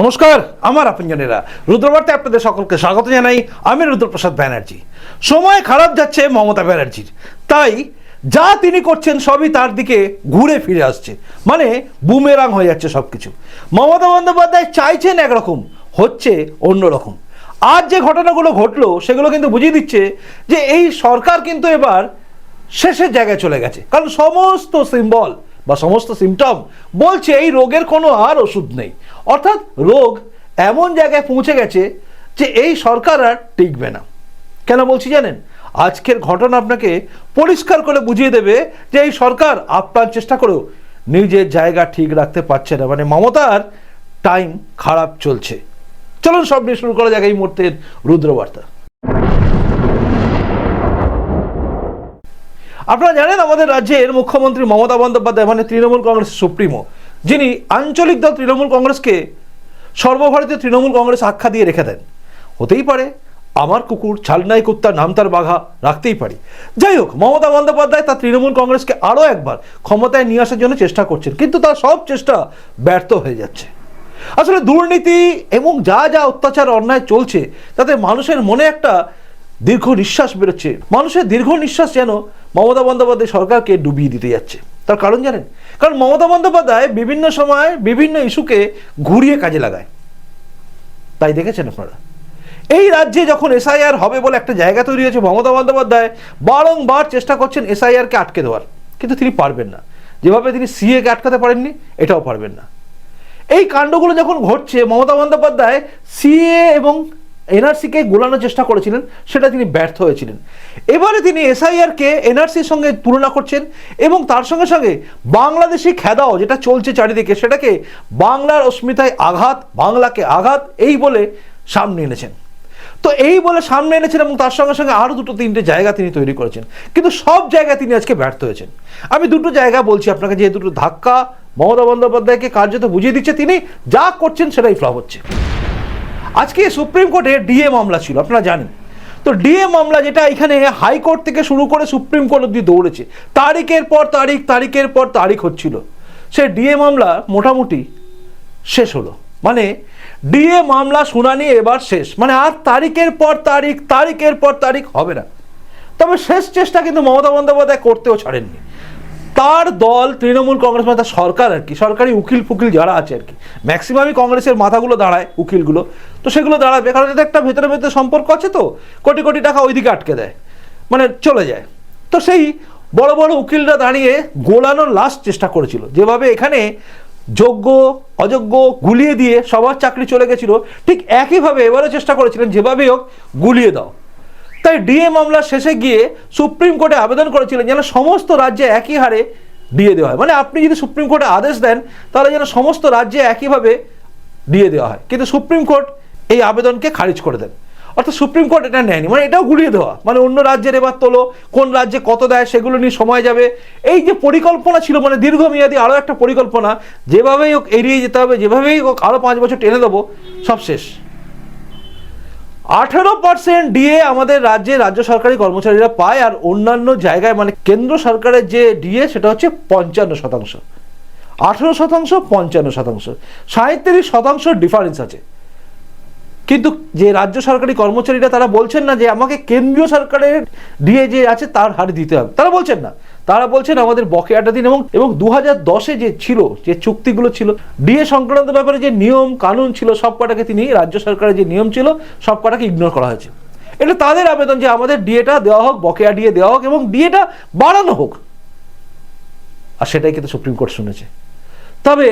নমস্কার, আমার আপনজনেরা। রুদ্রবার্তে আপনাদের সকলকে স্বাগত জানাই। আমি রুদ্রপ্রসাদ ব্যানার্জি। সময় খারাপ যাচ্ছে মমতা ব্যানার্জির। তাই যা তিনি করছেন সবই তার দিকে ঘুরে ফিরে আসছে। মানে বুমেরাং হয়ে যাচ্ছে সব কিছু মমতা বন্দ্যোপাধ্যায় চাইছেন একরকম, হচ্ছে অন্যরকম। আর যে ঘটনাগুলো ঘটলো, সেগুলো কিন্তু বুঝিয়ে দিচ্ছে যে এই সরকার কিন্তু এবার শেষের জায়গায় চলে গেছে। কারণ সমস্ত সিম্বল বা সমস্ত সিমটম বলছে এই রোগের কোনো আর ওষুধ নেই। অর্থাৎ রোগ এমন জায়গায় পৌঁছে গেছে যে এই সরকার আর টিকবে না। কেন বলছি জানেন? আজকের ঘটনা আপনাকে পরিষ্কার করে বুঝিয়ে দেবে যে এই সরকার আপ্রাণ চেষ্টা করেও নিজের জায়গা ঠিক রাখতে পারছে না। মানে মমতার টাইম খারাপ চলছে। চলুন, সব নিয়ে শুরু করা যাক এই মুহূর্তের রুদ্রবার্তা। আপনারা জানেন, আমাদের রাজ্যের মুখ্যমন্ত্রী মমতা বন্দ্যোপাধ্যায় মানে তৃণমূল কংগ্রেস সুপ্রিমো যিনি আঞ্চলিক দল তৃণমূল কংগ্রেসকে সর্বভারতীয় তৃণমূল কংগ্রেস আখ্যা দিয়ে রেখে দেন। হতেই পারে আমার কুকুর, ছালনাই কুত্তার নাম তার বাঘা রাখতেই পারি। যাই হোক, মমতা বন্দ্যোপাধ্যায় তার তৃণমূল কংগ্রেসকে আরও একবার ক্ষমতায় নিয়ে আসার জন্য চেষ্টা করছেন, কিন্তু তার সব চেষ্টা ব্যর্থ হয়ে যাচ্ছে। আসলে দুর্নীতি এবং যা যা অত্যাচার, অন্যায় চলছে, তাতে মানুষের মনে একটা দীর্ঘ নিঃশ্বাস বেরোচ্ছে। মানুষের দীর্ঘ নিঃশ্বাস যেন মমতা বন্দ্যোপাধ্যায় সরকারকে ডুবিয়ে দিতে যাচ্ছে। তার কারণ জানেন? কারণ মমতা বন্দ্যোপাধ্যায় বিভিন্ন সময় বিভিন্ন ইস্যুকে ঘুরিয়ে কাজে লাগায়। তাই দেখেছেন আপনারা? এই রাজ্যে যখন এসআইআর হবে বলে একটা জায়গা তৈরি হয়েছে মমতা বন্দ্যোপাধ্যায়, বারংবার চেষ্টা করছেন এসআইআরকে আটকে দেওয়ার। কিন্তু তিনি পারবেন না। যেভাবে তিনি সিএকে আটকাতে পারেননি, এটাও পারবেন না। এই কাণ্ডগুলো যখন ঘটছে, মমতা বন্দ্যোপাধ্যায় সিএ এবং এনআরসিকে গোলানোর চেষ্টা করেছিলেন, সেটা তিনি ব্যর্থ হয়েছিলেন। এবারে তিনি এসআইআরকে এনআরসির সঙ্গে তুলনা করছেন এবং তার সঙ্গে সঙ্গে বাংলাদেশি খেদাও যেটা চলছে চারিদিকে, সেটাকে বাংলার অস্মিতায় আঘাত, বাংলাকে আঘাত, এই বলে সামনে এনেছেন। তো এই বলে সামনে এনেছেন এবং তার সঙ্গে সঙ্গে আরও দুটো তিনটে জায়গা তিনি তৈরি করেছেন। কিন্তু সব জায়গায় তিনি আজকে ব্যর্থ হয়েছেন। আমি দুটো জায়গা বলছি আপনাকে যে দুটো ধাক্কা, মমতা বন্দ্যোপাধ্যায়কে কার্যত বুঝিয়ে দিচ্ছে তিনি, যা করছেন সেটাই ফ্লপ হচ্ছে। আজকে সুপ্রিম কোর্টে ডিএ মামলা ছিল, আপনারা জানেন। তো ডিএ মামলা যেটা এখানে হাইকোর্ট থেকে শুরু করে সুপ্রিম কোর্ট অব্দি দৌড়েছে, তারিখের পর তারিখ, তারিখের পর তারিখ হচ্ছিল। সে ডিএ মামলা মোটামুটি শেষ হলো। মানে ডিএ মামলা শুনানি এবার শেষ। মানে আর তারিখের পর তারিখ, তারিখের পর তারিখ হবে না। তবে শেষ চেষ্টা কিন্তু মমতা বন্দ্যোপাধ্যায় করতেও ছাড়েননি। তার দল তৃণমূল কংগ্রেস মানে তার সরকার আর কি, সরকারি উকিল ফুকিল যারা আছে আর কি। ম্যাক্সিমামই কংগ্রেসের মাথাগুলো দাঁড়ায় উকিলগুলো। তো সেগুলো দাঁড়াবে, কারণ এটা একটা ভেতরে ভেতরে সম্পর্ক আছে তো, কোটি কোটি টাকা ওইদিকে আটকে দেয় মানে চলে যায়। তো সেই বড় বড় উকিলরা দাঁড়িয়ে গোলানোর লাস্ট চেষ্টা করেছিল। যেভাবে এখানে যোগ্য, অযোগ্য গুলিয়ে দিয়ে সবার চাকরি চলে গেছিল, ঠিক একইভাবে এবারও চেষ্টা করেছিলেন, যেভাবেই হোক গুলিয়ে দাও। তাই ডিএ মামলা শেষে গিয়ে সুপ্রিম কোর্টে আবেদন করেছিলেন যেন সমস্ত রাজ্যে একই হারে ডিএ দেওয়া হয়। মানে আপনি যদি সুপ্রিম কোর্টে আদেশ দেন, তাহলে যেন সমস্ত রাজ্যে একইভাবে ডিএ দেওয়া হয়। কিন্তু সুপ্রিম কোর্ট এই আবেদনকে খারিজ করে দেন। অর্থাৎ সুপ্রিম কোর্ট এটা নেয়নি। মানে এটাও গুলিয়ে দেওয়া। মানে অন্য রাজ্যের এবার তোলো, কোন রাজ্যে কত দেয় সেগুলো নিয়ে সময় যাবে। এই যে পরিকল্পনা ছিল মানে দীর্ঘমেয়াদী আরও একটা পরিকল্পনা, যেভাবেই হোক এড়িয়ে যেতে হবে, যেভাবেই হোক আরও পাঁচ বছর টেনে দেবো, সব শেষ। আঠেরো পার্সেন্ট ডিএ আমাদের রাজ্যে রাজ্য সরকারি কর্মচারীরা পায় আর অন্যান্য জায়গায় মানে কেন্দ্র সরকারের যে ডিএ সেটা হচ্ছে পঞ্চান্ন শতাংশ। আঠেরো শতাংশ, পঞ্চান্ন শতাংশ। সাঁত্রিশ শতাংশ ডিফারেন্স আছে। কিন্তু যে রাজ্য সরকারি কর্মচারীরা তারা বলছেন না যে আমাকে কেন্দ্রীয় সরকারের ডিএ যে আছে তার হার দিতে হবে। তারা বলছেন না। তারা বলছেন আমাদের বকেয়াটা দিন এবং এবং দু হাজার দশে যে ছিল, যে চুক্তিগুলো ছিল, ডিএ সংক্রান্ত ব্যাপারে যে নিয়ম, কানুন ছিল, সব কটাকে তিনি রাজ্য সরকারের যে নিয়ম ছিল, সব কটাকে ইগনোর করা হয়েছে। এটা তাদের আবেদন যে আমাদের ডিএটা দেওয়া হোক, বকেয়া ডিএ দেওয়া হোক এবং ডিএটা বাড়ানো হোক। আর সেটাই কিন্তু সুপ্রিম কোর্ট শুনেছে। তবে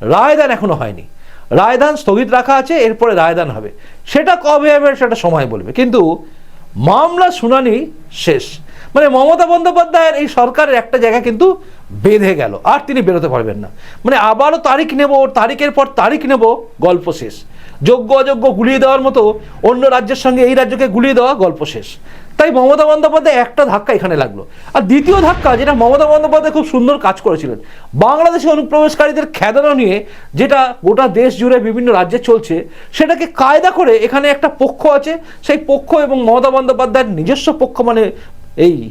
রায়দান এখনও হয়নি। রায়দান স্থগিত রাখা আছে, এরপরে রায়দান হবে। সেটা কবে হবে সেটা সময় বলবে। কিন্তু মামলা শুনানি শেষ। মানে মমতা বন্দ্যোপাধ্যায়ের এই সরকারের একটা জায়গা কিন্তু বেঁধে গেল, আর তিনি বেরোতে পারবেন না। মানে আবারও তারিখ নেব ওর তারিখের পর তারিখ নেব, গল্প শেষ। যোগ্য অযোগ্য গুলিয়ে দেওয়ার মতো অন্য রাজ্যের সঙ্গে এই রাজ্যকে গুলিয়ে দেওয়া গল্প শেষ। তাই মমতা বন্দ্যোপাধ্যায় একটা ধাক্কা এখানে লাগল। আর দ্বিতীয় ধাক্কা, যেটা মমতা বন্দ্যোপাধ্যায় খুব সুন্দর কাজ করেছিলেন, বাংলাদেশি অনুপ্রবেশকারীদের খেদানো নিয়ে যেটা গোটা দেশ জুড়ে বিভিন্ন রাজ্যে চলছে, সেটাকে কায়দা করে এখানে একটা পক্ষ আছে। সেই পক্ষ এবং মমতা বন্দ্যোপাধ্যায়ের নিজস্ব পক্ষ মানে এই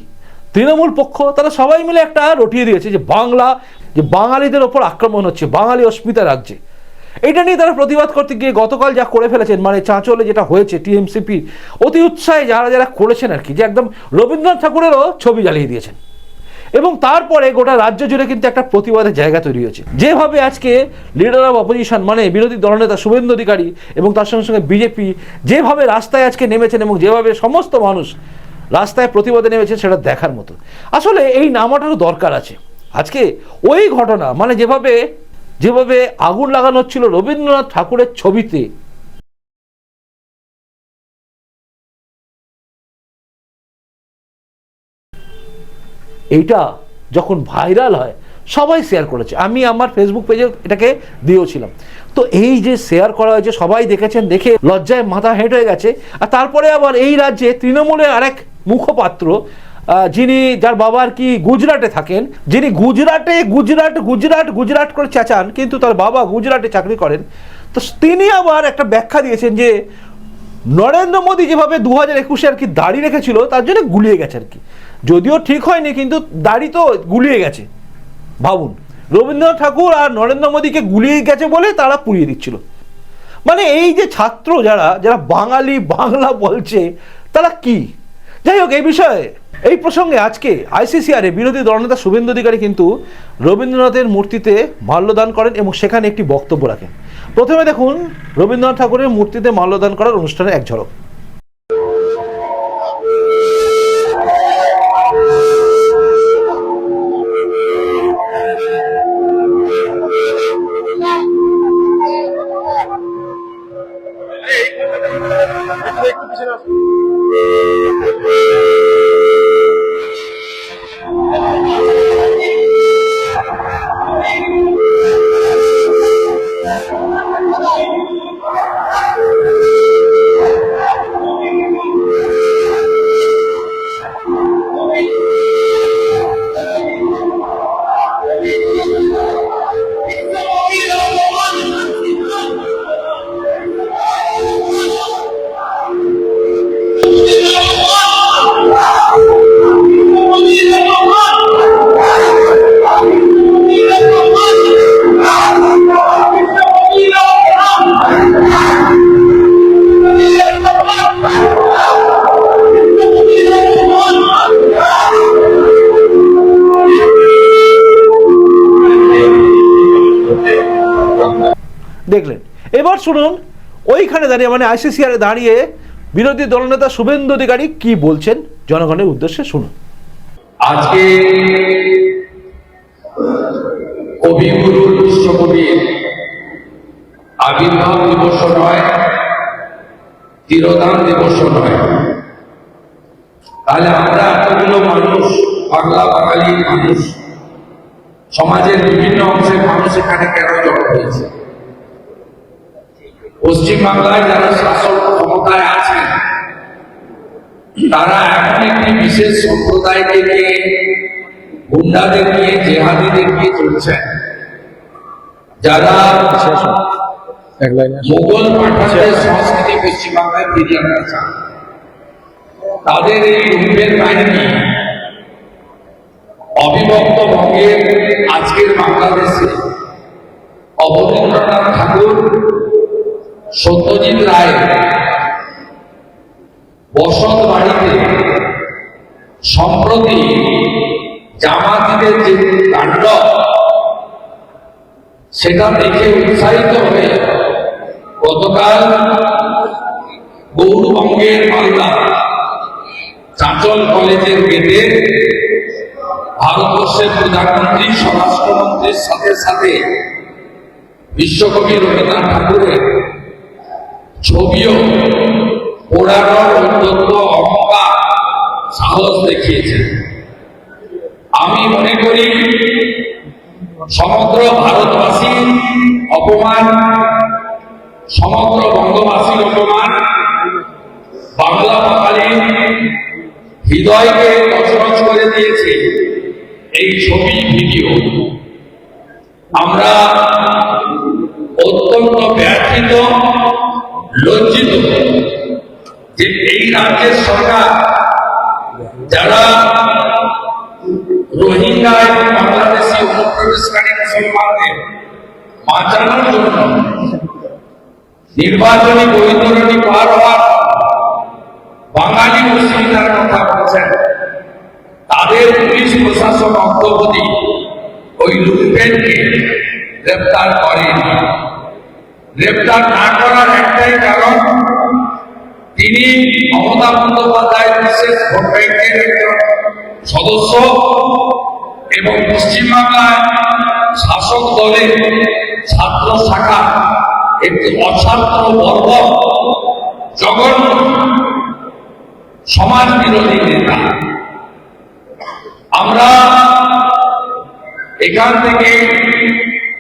তৃণমূল পক্ষ, তারা সবাই মিলে একটা রটিয়ে দিয়েছে যে বাংলা, যে বাঙালিদের ওপর আক্রমণ হচ্ছে, বাঙালি অস্মিতা রাজ্যে। এটা নিয়ে তারা প্রতিবাদ করতে গিয়ে গতকাল যা করে ফেলেছেন মানে চাঁচলে যেটা হয়েছে টিএমসিপি, অতি উৎসাহে যারা যারা করেছেন আর কি, যে একদম রবীন্দ্রনাথ ঠাকুরেরও ছবি জ্বালিয়ে দিয়েছেন। এবং তারপরে গোটা রাজ্য জুড়ে কিন্তু একটা প্রতিবাদের জায়গা তৈরি হয়েছে। যেভাবে আজকে লিডার অফ অপোজিশন মানে বিরোধী দলনেতা শুভেন্দু অধিকারী এবং তার সঙ্গে সঙ্গে বিজেপি, যেভাবে রাস্তায় আজকে নেমেছেন এবং যেভাবে সমস্ত মানুষ রাস্তায় প্রতিবাদে নেমেছে সেটা দেখার মতো। আসলে এই নামাটারও দরকার আছে। আজকে ওই ঘটনা মানে যেভাবে যেভাবে আগুন লাগানো হচ্ছিল রবীন্দ্রনাথ ঠাকুরের ছবিতে। এইটা যখন ভাইরাল হয় সবাই শেয়ার করেছে। আমি আমার ফেসবুক পেজে এটাকে দিয়েওছিলাম। তো এই যে শেয়ার করা হয়েছে, সবাই দেখেছেন, দেখে লজ্জায় মাথা হেঁট হয়ে গেছে। আর তারপরে আবার এই রাজ্যে তৃণমূলের আরেক মুখপাত্র যিনি, যার বাবা আর কি গুজরাটে থাকেন, যিনি গুজরাটে গুজরাট গুজরাট গুজরাট করে চেঁচান, কিন্তু তার বাবা গুজরাটে চাকরি করেন। তো তিনি আবার একটা ব্যাখ্যা দিয়েছেন যে, নরেন্দ্র মোদী যেভাবে দু হাজার একুশে আর কি দাড়ি রেখেছিল, তার জন্য গুলিয়ে গেছে আর কি। যদিও ঠিক হয়নি, কিন্তু দাড়ি তো গুলিয়ে গেছে। ভাবুন, রবীন্দ্রনাথ ঠাকুর আর নরেন্দ্র মোদীকে গুলিয়ে গেছে বলে তারা পুড়িয়ে দিচ্ছিল। মানে এই যে ছাত্র যারা যারা বাঙালি বাংলা বলছে, তারা কি? যাই হোক, এই বিষয়ে, এই প্রসঙ্গে আজকে আইসিসিআর বিরোধী দলনেতা শুভেন্দু অধিকারী কিন্তু রবীন্দ্রনাথের মূর্তিতে মাল্যদান করেন এবং সেখানে একটি বক্তব্য রাখেন। প্রথমে দেখুন, রবীন্দ্রনাথ ঠাকুরের মূর্তিতে মাল্যদান করার অনুষ্ঠানের এক ঝলক। দেখলেন। এবার শুনুন, ওইখানে দাঁড়িয়ে মানে আইসিসিআর দাঁড়িয়ে বিরোধী দলনেতা শুভেন্দু অধিকারী কি বলছেন জনগণের উদ্দেশ্যে শুনুন। আজকে কবিগুরু বিশ্বকবির আবির্ভাব দিবস নয় দিবস নয়। তাহলে আমরা এতগুলো মানুষ, বাংলা, বাঙালি মানুষ, সমাজের বিভিন্ন অংশের মানুষ এখানে কেন জড়ো হয়েছে? পশ্চিম বাংলায় যারা শাসক ক্ষমতায় আছেন, তারা এমন একটি বিশেষ সম্প্রদায়কে নিয়ে, গুন্ডাদের নিয়ে, জেহাদিদের নিয়ে চলছেন। যারা মুঘল পাঠানদের সংস্কৃতি পশ্চিমবাংলায় ফিরিয়ে আনতে চান, তাদের এই রূপের বাহিনী অবিভক্ত বঙ্গের আজকের বাংলাদেশে অবনীন্দ্রনাথ ঠাকুর সত্যজিৎ রায় বসত বাড়িতে সম্প্রতি জামাতিদের যে কাণ্ড সেটা দেখে উৎসাহিত হয়ে গতকাল গৌরবঙ্গের মালদা চাঁচল কলেজের গেটে ভারতবর্ষের প্রধানমন্ত্রী, স্বরাষ্ট্রমন্ত্রীর সাথে সাথে বিশ্বকবি রবীন্দ্রনাথ ঠাকুরের ছবিও পোড়ানোর অত্যন্ত অহংকার, সাহস দেখিয়েছেন আমি মনে করি সমগ্র ভারতবাসীর অপমান, সমগ্র বঙ্গবাসীর অপমান বাংলা বাঙালির হৃদয়কে তছনছ করে দিয়েছে। বাঁচানোর জন্য। নির্বাচনী বৈতরণী পার হওয়ার বাঙালি মুসলিমদের কথা বলছেন, তাদের পুলিশ প্রশাসন অগ্রগতি ওই লুটপেটকে গ্রেপ্তার করেনি গ্রেপ্তার না করার একটাই কারণ, তিনি মমতা বন্দ্যোপাধ্যায় বিশেষ ভোট ব্যাংকের একজন সদস্য এবং পশ্চিমবাংলায় শাসক দলের ছাত্র শাখা একটি অছাত্র বর্গ জঘন্য সমাজ বিরোধী নেতা। আমরা এখান থেকে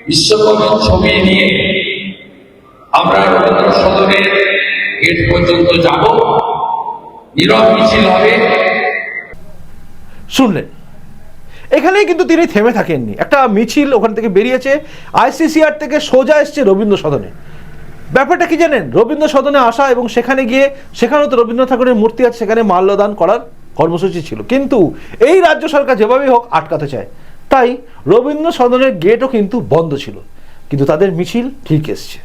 বিশ্বকবির ছবি নিয়ে আমরা রবীন্দ্র সদনের গেট পর্যন্ত যাব। নীরব মিছিল হবে। শুনলেন? এখানেই কিন্তু তিনি থেমে থাকেননি। একটা মিছিল ওখান থেকে বেরিয়েছে, আইসিসিআর থেকে সোজা এসছে রবীন্দ্র সদনে ব্যাপারটা কি জানেন? রবীন্দ্র সদনে আসা এবং সেখানে গিয়ে, সেখানেও তো রবীন্দ্র ঠাকুরের মূর্তি আছে, সেখানে মাল্যদান করার কর্মসূচি ছিল। কিন্তু এই রাজ্য সরকার যেভাবেই হোক আটকাতে চায়, তাই রবীন্দ্র সদনের গেটও কিন্তু বন্ধ ছিল। কিন্তু তাদের মিছিল ঠিক এসছে।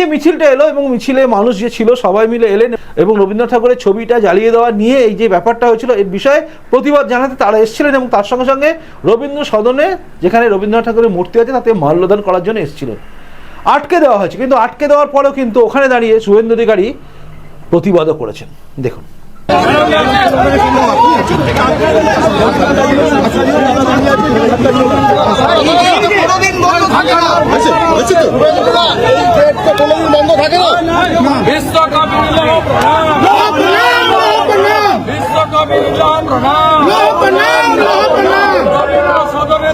যে মিছিলটা এলো এবং মিছিলে মানুষ যে ছিল সবাই মিলে এলেন এবং রবীন্দ্রনাথ ঠাকুরের ছবিটা জ্বালিয়ে দেওয়া নিয়ে এই যে ব্যাপারটা হয়েছিল এর বিষয়ে প্রতিবাদ জানাতে তারা এসেছিলেন এবং তার সঙ্গে সঙ্গে রবীন্দ্র সদনে যেখানে রবীন্দ্রনাথ ঠাকুরের মূর্তি আছে তাতে মাল্যদান করার জন্য এসেছিলেন আটকে দেওয়া হয়েছে কিন্তু আটকে দেওয়ার পরেও কিন্তু ওখানে দাঁড়িয়ে শুভেন্দু অধিকারী প্রতিবাদও করেছেন দেখুন কোনোদিন বন্ধ থাকে না হয়েছে হয়েছে তো? এই গেটটা কোনোদিন বন্ধ থাকে না। প্রণাম।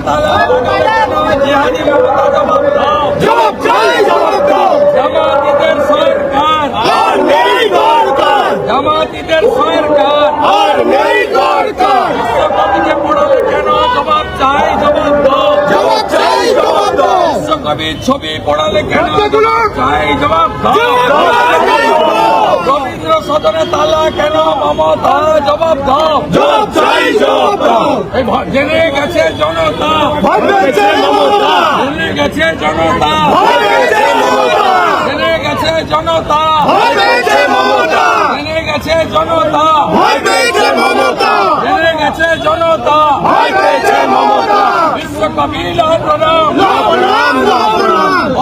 তালা জিহাদি মমতা জবাব দাও জবাব চাই জবাব দাও জামাতিদের সরকার আর নেই দরকার জামাতিদের সরকার আর নেই দরকার বিশ্বকবিকে পড়ালে কেন জবাব চাই জবাব দাও জবাব চাই জবাব দাও ছবি পড়ালে কেন জবাব চাই জবাব রবীন্দ্র সদনে তালা কেন মমতা? জবাব দাও। জবাব চাই জবাব দাও। জেনে গেছে জনতা। জেনে গেছে জনতা। ভয় পেয়েছে মমতা। জেনে গেছে জনতা। মমতা। জেনে গেছে জনতা। জেনে গেছে জনতা। প্রণাম।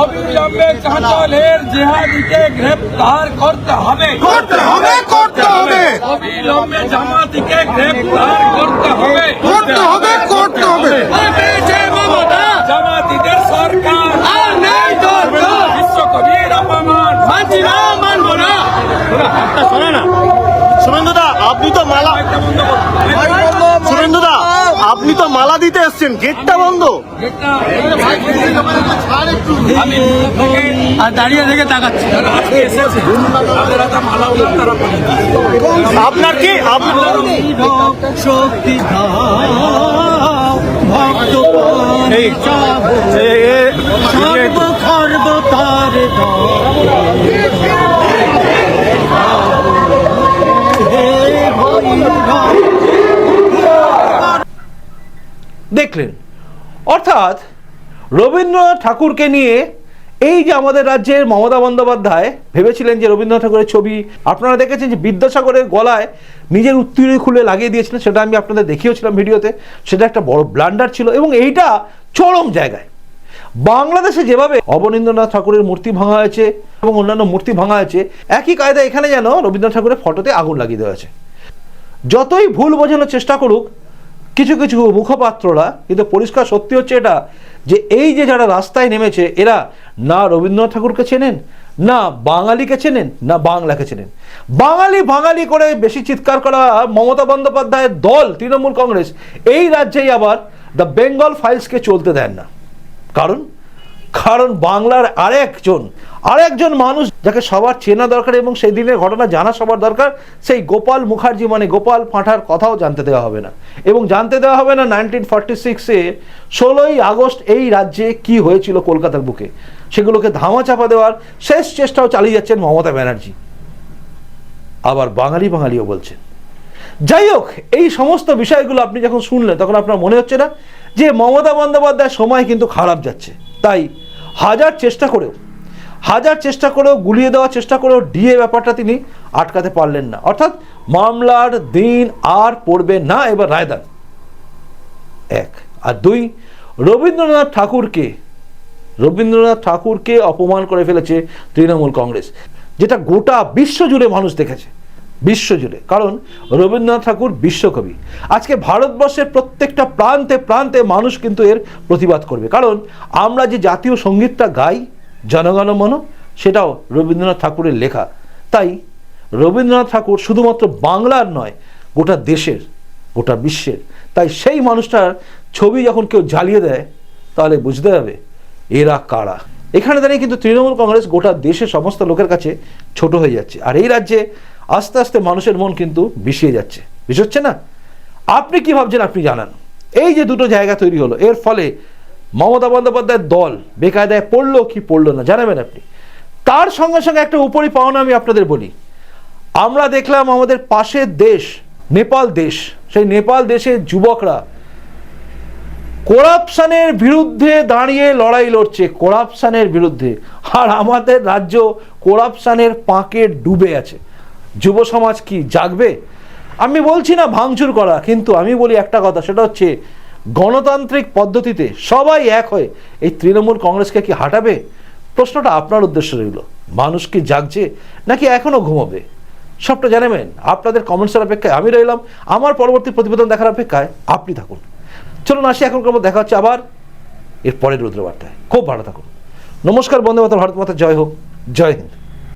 অবিলম্বে চাঁচলের জেহাদিকে গ্রেপ্তার করতে হবে। করতে হবে করতে হবে। অবিলম্বে জামাতিকে গ্রেপ্তার করতে হবে। করতে হবে করতে হবে। জামাতিদের সরকার। আর নেই দরকার বিশ্বকবির অপমান। মানছি না মানবো না। শোনা না শুভেন্দুদা আপনি তো মালা একটা বন্ধ করো। শুভেন্দুদা আপনি তো মালা দিতে এসছেন গেটটা বন্ধ দাঁড়িয়ে থেকে তাকাচ্ছি তারা। আপনার কি শক্তি ভক্ত এই, এ- এ- সর্বখর্ব তার দেখলেন অর্থাৎ রবীন্দ্রনাথ ঠাকুরকে নিয়ে এই যে আমাদের রাজ্যের মমতা বন্দ্যোপাধ্যায় ভেবেছিলেন যে রবীন্দ্রনাথ ঠাকুরের ছবি, আপনারা দেখেছেন যে বিদ্যাসাগরের গলায় নিজের উত্তীর্ণ খুলে লাগিয়ে দিয়েছিলেন, সেটা আমি আপনাদের দেখিয়েছিলাম ভিডিওতে, সেটা একটা বড় ব্লান্ডার ছিল এবং এইটা চরম জায়গায়। বাংলাদেশে যেভাবে অবনীন্দ্রনাথ ঠাকুরের মূর্তি ভাঙা হয়েছে এবং অন্যান্য মূর্তি ভাঙা হয়েছে, একই কায়দা এখানে যেন রবীন্দ্রনাথ ঠাকুরের ফটোতে আগুন লাগিয়ে দেওয়া হয়েছে। যতই ভুল বোঝানোর চেষ্টা করুক কিছু কিছু মুখপাত্ররা কিন্তু পরিষ্কার সত্যি হচ্ছে এটা, যে এই যে যারা রাস্তায় নেমেছে, এরা না রবীন্দ্রনাথ ঠাকুরকে চেনেন, না বাঙালিকে চেনেন, না বাংলাকে চেনেন। বাঙালি বাঙালি করে বেশি চিৎকার করা মমতা বন্দ্যোপাধ্যায়ের দল, তৃণমূল কংগ্রেস, এই রাজ্যেই আবার দ্য বেঙ্গল ফাইলসকে চলতে দেন না। কারণ কারণ বাংলার আরেকজন আরেকজন মানুষ যাকে সবার চেনা দরকার এবং সেই দিনের ঘটনা জানা সবার দরকার, সেই গোপাল মুখার্জি। মানে গোপাল পাঁঠার কথাও জানতে দেওয়া হবে না। এবং জানতে দেওয়া হবে না নাইনটিন ফর্টি সিক্সে ষোলোই আগস্ট এই রাজ্যে কি হয়েছিল কলকাতার বুকে। সেগুলোকে ধামা চাপা দেওয়ার শেষ চেষ্টাও চালিয়ে যাচ্ছেন মমতা ব্যানার্জি। আবার বাঙালি বাঙালিও বলছেন। যাই হোক, এই সমস্ত বিষয়গুলো আপনি যখন শুনলেন, তখন আপনার মনে হচ্ছে না যে মমতা বন্দ্যোপাধ্যায়ের সময় কিন্তু খারাপ যাচ্ছে। তাই হাজার চেষ্টা করেও হাজার চেষ্টা করেও গুলিয়ে দেওয়ার চেষ্টা করেও ডিএ ব্যাপারটা তিনি আটকাতে পারলেন না। অর্থাৎ মামলার দিন আর পড়বে না, এবার রায়দান। এক। আর দুই, রবীন্দ্রনাথ ঠাকুরকে রবীন্দ্রনাথ ঠাকুরকে অপমান করে ফেলেছে তৃণমূল কংগ্রেস, যেটা গোটা বিশ্ব জুড়ে মানুষ দেখেছে বিশ্ব জুড়ে কারণ রবীন্দ্রনাথ ঠাকুর বিশ্বকবি। আজকে ভারতবর্ষের প্রত্যেকটা প্রান্তে প্রান্তে মানুষ কিন্তু এর প্রতিবাদ করবে। কারণ আমরা যে জাতীয় সঙ্গীতটা গাই জনগণ মন, সেটাও রবীন্দ্রনাথ ঠাকুরের লেখা। তাই রবীন্দ্রনাথ ঠাকুর শুধুমাত্র বাংলার নয়, গোটা দেশের, গোটা বিশ্বের। তাই সেই মানুষটার ছবি যখন কেউ জ্বালিয়ে দেয়, তাহলে বুঝতে হবে এরা কারা। এখানে দাঁড়িয়ে কিন্তু তৃণমূল কংগ্রেস গোটা দেশের সমস্ত লোকের কাছে ছোট হয়ে যাচ্ছে। আর এই রাজ্যে আস্তে আস্তে মানুষের মন কিন্তু বিষিয়ে যাচ্ছে। বিষ হচ্ছে না? আপনি কি ভাবছেন আপনি জানান। এই যে দুটো জায়গা তৈরি হলো, এর ফলে মমতা বন্দ্যোপাধ্যায়ের দল বেকায়দায় পড়ল কি পড়ল না, জানাবেন আপনি। তার সঙ্গে সঙ্গে একটা উপরি পাওনা আমি আপনাদের বলি। আমরা দেখলাম আমাদের পাশের দেশ, নেপাল দেশ, সেই নেপাল দেশের যুবকরা করাপশনের বিরুদ্ধে দাঁড়িয়ে লড়াই লড়ছে, করাপশনের বিরুদ্ধে। আর আমাদের রাজ্য করাপশনের পাঁকে ডুবে আছে। যুব সমাজ কি জাগবে? আমি বলছি না ভাঙচুর করা, কিন্তু আমি বলি একটা কথা, সেটা হচ্ছে গণতান্ত্রিক পদ্ধতিতে সবাই এক হয়ে এই তৃণমূল কংগ্রেসকে কি হাঁটাবে? প্রশ্নটা আপনার উদ্দেশ্য রইল। মানুষ কি জাগছে নাকি এখনও ঘুমাবে? সবটা জানাবেন আপনাদের কমেন্টসের অপেক্ষায় আমি রইলাম। আমার পরবর্তী প্রতিবেদন দেখার অপেক্ষায় আপনি থাকুন। চলুন আসি, এখনকার মতো দেখা হচ্ছে আবার এর পরের রুদ্রবার্তায়। খুব ভালো থাকুন। নমস্কার বন্দে মাতা ভারত মাতা জয় হোক। জয় হিন্দ।